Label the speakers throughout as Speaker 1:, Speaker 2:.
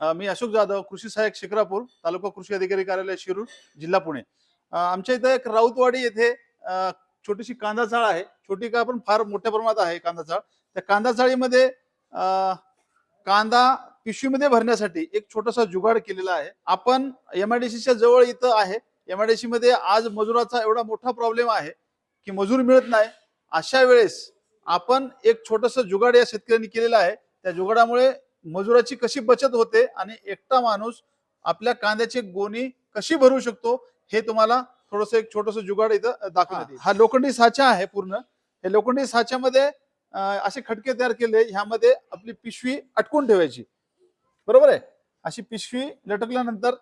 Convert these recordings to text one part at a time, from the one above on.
Speaker 1: मी अशोक जाधव कृषी सहाय्यक शिक्रापूर तालुका कृषी अधिकारी कार्यालय शिरूर जिल्हा पुणे. आमच्या इथं एक राऊतवाडी येथे छोटीशी कांदा चाळ आहे. छोटी का पण फार मोठ्या प्रमाणात आहे कांदा चाळ त्या कांदा चाळीमध्ये कांदा पिशवीमध्ये भरण्यासाठी एक छोटासा जुगाड केलेला आहे. आपण एमआयडीसीच्या जवळ इथं आहे. एमआयडीसी मध्ये आज मजुराचा एवढा मोठा प्रॉब्लेम आहे की मजूर मिळत नाही. अशा वेळेस आपण एक छोटस जुगाड या शेतकऱ्यांनी केलेलं आहे. त्या जुगाडामुळे मजुराची कशी बचत होते आणि एकटा माणूस आपल्या कांद्याची गोणी कशी भरू शकतो हे तुम्हाला थोडस एक छोटस जुगाड इथं दाखवण्यात. हा लोखंडी साचा आहे पूर्ण. हे लोखंडी साच्यामध्ये असे खटके तयार केले ह्यामध्ये आपली पिशवी अटकून ठेवायची. बरोबर आहे? अशी पिशवी लटकल्यानंतर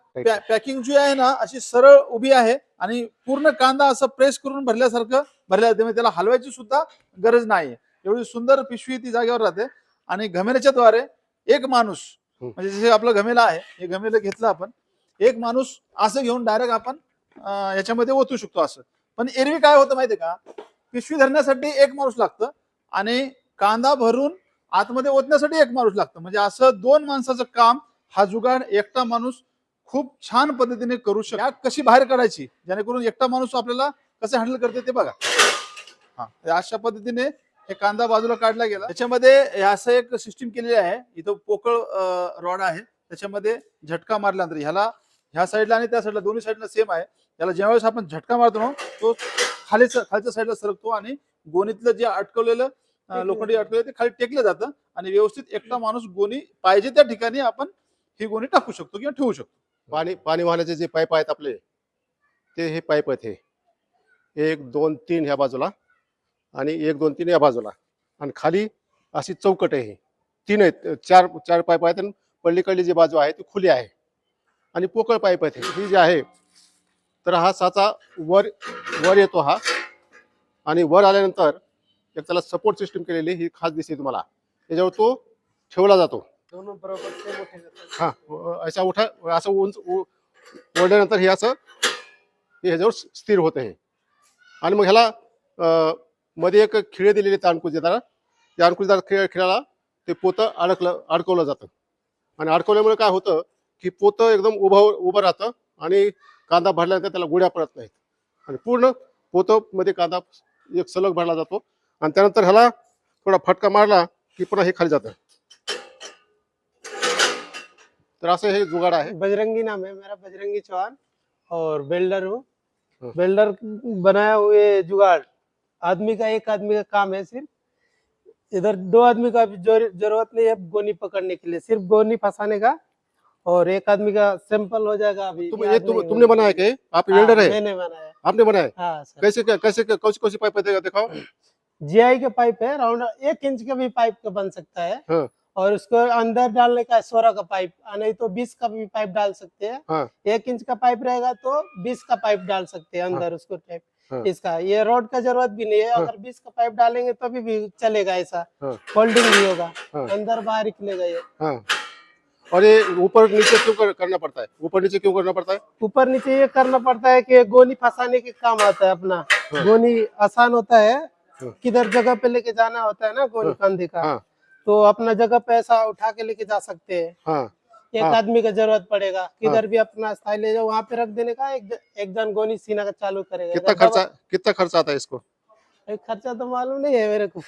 Speaker 1: पॅकिंग जी आहे ना अशी सरळ उभी आहे आणि पूर्ण कांदा असं प्रेस करून भरल्यासारखं भरल्या जाते म्हणजे त्याला हलवायची सुद्धा गरज नाही एवढी सुंदर पिशवी ती जागेवर राहते आणि घमेल्याच्या द्वारे एक माणूस. म्हणजे जसे आपलं घमेला आहे हे घमेलं घेतलं आपण एक माणूस असं घेऊन डायरेक्ट आपण याच्यामध्ये ओतू शकतो असं. पण एरवी काय होतं माहितीये का? पिशवी धरण्यासाठी एक माणूस लागतं आणि कांदा भरून आतमध्ये ओतण्यासाठी एक माणूस लागतं. म्हणजे असं दोन माणसाचं काम हा जुगाड एकटा माणूस खूप छान पद्धतीने करू शकतो. कशी बाहेर काढायची? जेणेकरून एकटा माणूस आपल्याला कसं हँडल करते ते बघा. हा अशा पद्धतीने हे कांदा बाजूला काढला गेला. त्याच्यामध्ये असं एक सिस्टीम केलेली आहे. इथं पोकळ रॉड आहे. त्याच्यामध्ये झटका मारल्यानंतर ह्याला ह्या साईडला आणि त्या साईडला दोन्ही साईडला सेम आहे. त्याला ज्यावेळेस आपण झटका मारतो ना तो खाली खालच्या साईडला सरकतो आणि गोणीतलं जे अटकवलेलं लोखंडी अटकवलेलं ते खाली टेकलं जातं आणि व्यवस्थित एकटा माणूस गोणी पाहिजे त्या ठिकाणी आपण ही गोणी टाकू शकतो किंवा ठेवू शकतो.
Speaker 2: पाणी पाणी वाहण्याचे जे पाईप आहेत आपले ते हे पाईप आहेत हे. एक दोन तीन ह्या बाजूला. आणि एक दोन तीन या बाजूला. आणि खाली अशी चौकट आहे तीन आहेत. चार चार पाईप आहेत आणि पल्लीकडली जी बाजू आहे ती खुली आहे. आणि पोकळ पाईप आहेत. हे. ही जी आहे तर हा साचा वर वर येतो हा. आणि वर आल्यानंतर एक त्याला सपोर्ट सिस्टम केलेली ही खास दिसते तुम्हाला. त्याच्यावर तो ठेवला जातो.
Speaker 3: हा
Speaker 2: अशा उठा असं उंच उ- ओढल्यानंतर हे असं हे ह्याच्यावर स्थिर होतं हे आणि मग ह्याला मध्ये एक खिळे दिलेले आहेत अणकुचीदार त्या अणकुचीदार खिळ खिळाला ते पोतं अडकलं अडकवलं जातं. आणि अडकवल्यामुळे काय होतं की पोतं एकदम उभं उभं राहतं आणि कांदा भरल्यानंतर त्याला गुड्या पडत नाहीत. आणि पूर्ण पोतं मध्ये कांदा एक सलग भरला जातो. आणि त्यानंतर ह्याला थोडा फटका मारला की पुन्हा हे खाली जातं. तर असं हे जुगाड आहे.
Speaker 3: बजरंगी नाम है मेरा बजरंगी चौहान और बिल्डर हाँ। बिल्डर बनाया हुए जुगाड़. आदमी का एक आदमी का काम है सिर्फ़ इधर दो आदमी का भी ज़रूरत नहीं है गोनी पकड़ने के लिए। सिर्फ़ गोनी फंसाने का और एक आदमी का सिंपल हो जाएगा अभी।
Speaker 2: तुम ये तुम, तुमने बनाया ये? आप
Speaker 3: हाँ,
Speaker 2: वेल्डर है?
Speaker 3: मैंने बनाया
Speaker 2: आपने बनाया
Speaker 3: हाँ?
Speaker 2: कैसे क्या कैसे कौन सी कौन सी पाइप देगा दिखाओ।
Speaker 3: जीआई के पाइप है राउंड एक इंच का भी पाइप का बन सकता है।
Speaker 2: हाँ।
Speaker 3: और उसको अंदर डालने का सोलह का पाइप नहीं तो बीस का भी पाइप डाल सकते हैं।
Speaker 2: हाँ।
Speaker 3: एक इंच का पाइप रहेगा तो बीस का पाइप डाल सकते हैं अंदर उसको टाइप।
Speaker 2: हाँ।
Speaker 3: इसका। ये रोड का ज़रूरत भी नहीं है।
Speaker 2: हाँ।
Speaker 3: अगर बीस का पाइप डालेंगे तो भी, भी चलेगा ऐसा।
Speaker 2: हाँ।
Speaker 3: फोल्डिंग भी होगा।
Speaker 2: हाँ।
Speaker 3: अंदर बाहर निकलेगा ये।
Speaker 2: हाँ। और ये ऊपर नीचे क्यों कर, करना पड़ता है? ऊपर नीचे क्यों करना पड़ता है?
Speaker 3: ऊपर नीचे ये करना पड़ता है कि गोली फंसाने के काम आता है अपना।
Speaker 2: हाँ।
Speaker 3: गोनी आसान होता है।
Speaker 2: हाँ।
Speaker 3: किधर जगह पे लेके जाना होता है ना गोली
Speaker 2: हाँ।
Speaker 3: कंधे का
Speaker 2: हाँ।
Speaker 3: तो अपना जगह पे ऐसा उठा के लेके जा सकते हैं।
Speaker 2: हाँ।
Speaker 3: एक
Speaker 2: हाँ।
Speaker 3: आदमी का जरूरत पड़ेगा? किधर भी अपना स्थाई ले जाओ वहां पे रख देने का एक एक जन गोनी सीना का चालू करेगा।
Speaker 2: कितना खर्चा कितना खर्चा आता है इसको?
Speaker 3: खर्चा तो मालूम नहीं है मेरे को।